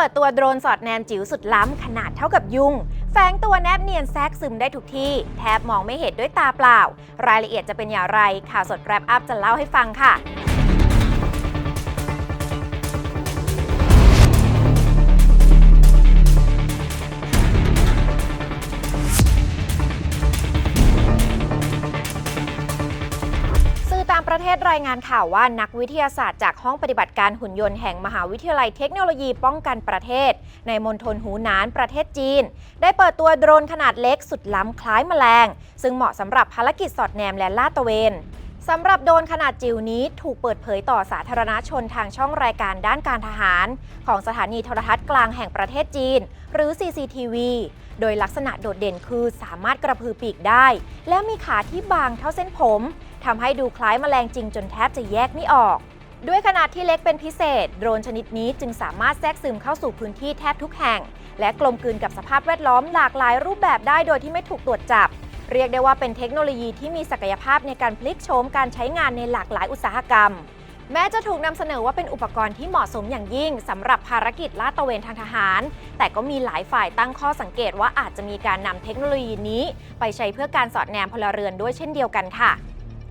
เปิดตัวโดรนสอดแนมจิ๋วสุดล้ำขนาดเท่ากับยุง แฝงตัวแนบเนียนแทรกซึมได้ทุกที่ แทบมองไม่เห็นด้วยตาเปล่า รายละเอียดจะเป็นอย่างไร ข่าวสดแรปอัพจะเล่าให้ฟังค่ะางประเทศรายงานข่าวว่านักวิทยาศาสตร์จากห้องปฏิบัติการหุ่นยนต์แห่งมหาวิทยาลัยเทคโนโลยีป้องกันประเทศ ในมณฑลหูหนานประเทศจีน ได้เปิดตัวโดรนขนาดเล็กสุดล้ำคล้ายแมลง ซึ่งเหมาะสำหรับภารกิจสอดแนมและลาดตระเวนสำหรับโดรนขนาดจิ๋วนี้ถูกเปิดเผยต่อสาธารณชนทางช่องรายการด้านการทหาร ของสถานีโทรทัศน์กลางแห่งประเทศจีน หรือ CCTV โดยลักษณะโดดเด่นคือสามารถกระพือปีกได้ และมีขาที่บางเท่าเส้นผม ทำให้ดูคล้ายแมลงจริงจนแทบจะแยกไม่ออก ด้วยขนาดที่เล็กเป็นพิเศษ โดรนชนิดนี้จึงสามารถแทรกซึมเข้าสู่พื้นที่แทบทุกแห่ง และกลมกลืนกับสภาพแวดล้อมหลากหลายรูปแบบได้โดยที่ไม่ถูกตรวจจับ เรียกได้ว่าเป็นเทคโนโลยีที่มีศักยภาพในการพลิกโฉมการใช้งานในหลากหลายอุตสาหกรรมแม้จะถูกนำเสนอว่าเป็นอุปกรณ์ที่เหมาะสมอย่างยิ่งสำหรับภารกิจลาดตระเวนทางทหาร แต่ก็มีหลายฝ่ายตั้งข้อสังเกตว่าอาจจะมีการนำเทคโนโลยีนี้ ไปใช้เพื่อการสอดแนมพลเรือนด้วยเช่นเดียวกันค่ะ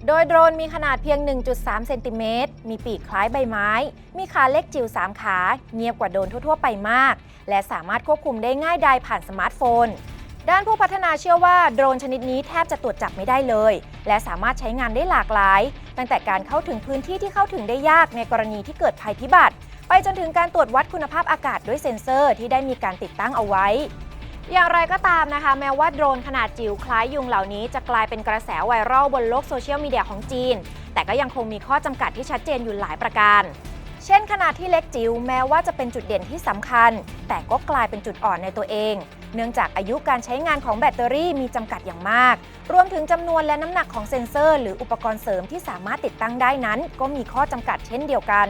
โดยโดรนมีขนาดเพียง 1.3 เซนติเมตร มีปีกคล้ายใบไม้ มีขาเล็กจิ๋ว 3 ขา เงียบกว่าโดรนทั่ว ๆ ไปมาก และสามารถควบคุมได้ง่ายดายผ่านสมาร์ทโฟน ด้านผู้พัฒนาเชื่อว่าโดรนชนิดนี้แทบจะตรวจจับไม่ได้เลย และสามารถใช้งานได้หลากหลาย ตั้งแต่การเข้าถึงพื้นที่ที่เข้าถึงได้ยากในกรณีที่เกิดภัยพิบัติ ไปจนถึงการตรวจวัดคุณภาพอากาศด้วยเซ็นเซอร์ที่ได้มีการติดตั้งเอาไว้ อย่างไรก็ตามนะคะ แม้ว่าโดรนขนาดจิ๋วคล้ายยุงเหล่านี้จะกลายเป็นกระแสไวรัลบนโลกโซเชียลมีเดียของจีน แต่ก็ยังคงมีข้อจำกัดที่ชัดเจนอยู่หลายประการ เช่นขนาดที่เล็กจิ๋วแม้ว่าจะเป็นจุดเด่นที่สำคัญ แต่ก็กลายเป็นจุดอ่อนในตัวเอง เนื่องจากอายุการใช้งานของแบตเตอรี่มีจำกัดอย่างมาก รวมถึงจำนวนและน้ำหนักของเซ็นเซอร์ หรืออุปกรณ์เสริมที่สามารถติดตั้งได้นั้น ก็มีข้อจำกัดเช่นเดียวกัน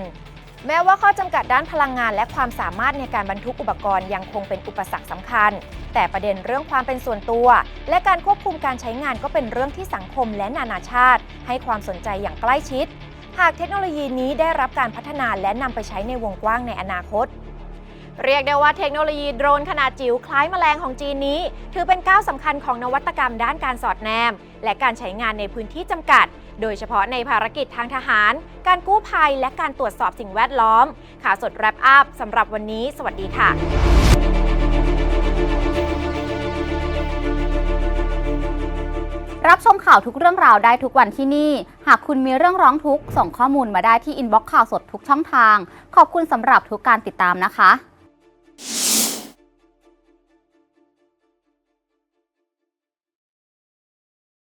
แม้ว่าข้อจำกัดด้านพลังงาน และความสามารถในการบรรทุกอุปกรณ์ยังคงเป็นอุปสรรคสำคัญ แต่ประเด็นเรื่องความเป็นส่วนตัว และการควบคุมการใช้งานก็เป็นเรื่องที่สังคมและนานาชาติ ให้ความสนใจอย่างใกล้ชิด หากเทคโนโลยีนี้ได้รับการพัฒนาและนำไปใช้ในวงกว้างในอนาคต เรียกได้ว่าเทคโนโลยีโดรนขนาดจิ๋วคล้ายแมลงของจีนนี้ ถือเป็นก้าวสำคัญของนวัตกรรมด้านการสอดแนม และการใช้งานในพื้นที่จำกัด โดยเฉพาะในภารกิจทางทหาร การกู้ภัย และการตรวจสอบสิ่งแวดล้อม ข่าวสดแรปอัพสำหรับวันนี้ สวัสดีค่ะรับชมข่าวทุกเรื่องราวได้ทุกวันที่นี่ หากคุณมีเรื่องร้องทุกข์ส่งข้อมูลมาได้ที่อินบ็อกซ์ข่าวสดทุกช่องทาง ขอบคุณสำหรับทุกการติดตามนะคะ